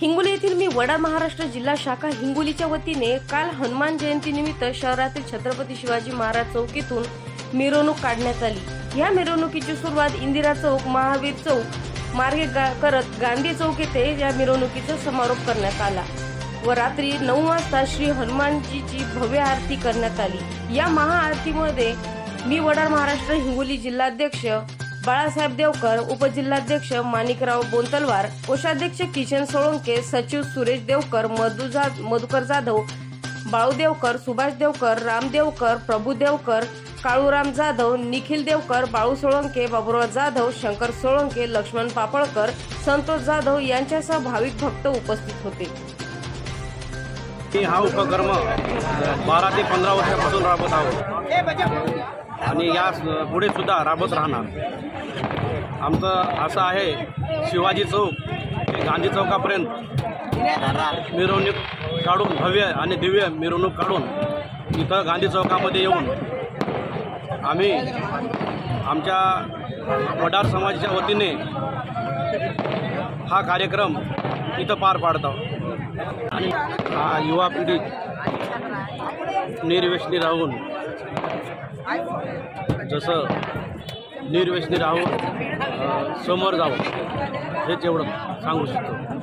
हिंगोली येथील मी वडा महाराष्ट्र जिल्हा शाखा हिंगोलीच्या वतीने काल हनुमान जयंतीनिमित्त शहरातील छत्रपती शिवाजी महाराज चौकीतून मिरवणूक काढण्यात आली. या मिरवणुकीची सुरुवात इंदिरा चौक महावीर चौक मार्गे गा करत गांधी चौक येथे या मिरवणुकीचा समारोप करण्यात आला व रात्री नऊ वाजता श्री हनुमानजीची भव्य आरती करण्यात आली. या महाआरतीमध्ये मी वडार महाराष्ट्र हिंगोली जिल्हाध्यक्ष बाळासाहेब देवकर उपजिल्हाध्यक्ष माणिकराव बोंतलवार कोषाध्यक्ष किशन सोळंके सचिव सुरेश देवकर मधु जा मधुकर जाधव बाळू देवकर सुभाष देवकर राम देवकर प्रभू देवकर काळूराम जाधव निखिल देवकर बाळू सोळंके बाबुराव जाधव शंकर सोळंके लक्ष्मण पापळकर संतोष जाधव यांच्यासह भाविक भक्त उपस्थित होते. हा उपक्रम बारा ते पंधरा वर्षापासून राबवत आहोत. आणि या पुढे सुद्धा राबवत राहणार. आमचं असं आहे शिवाजी चौक ते गांधी चौकापर्यंत मिरवणूक काढून भव्य आणि दिव्य मिरवणूक काढून इथं गांधी चौकामध्ये येऊन आम्ही आमच्या वडार समाजाच्या वतीने हा कार्यक्रम इथं पार पाडतो आणि हा युवा पिढी निर्व्यसनी राहून. जसं निर्व्यसनी राहून समोर जावं हेच एवढं सांगू शकतो.